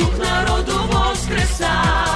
дух народу воскреса.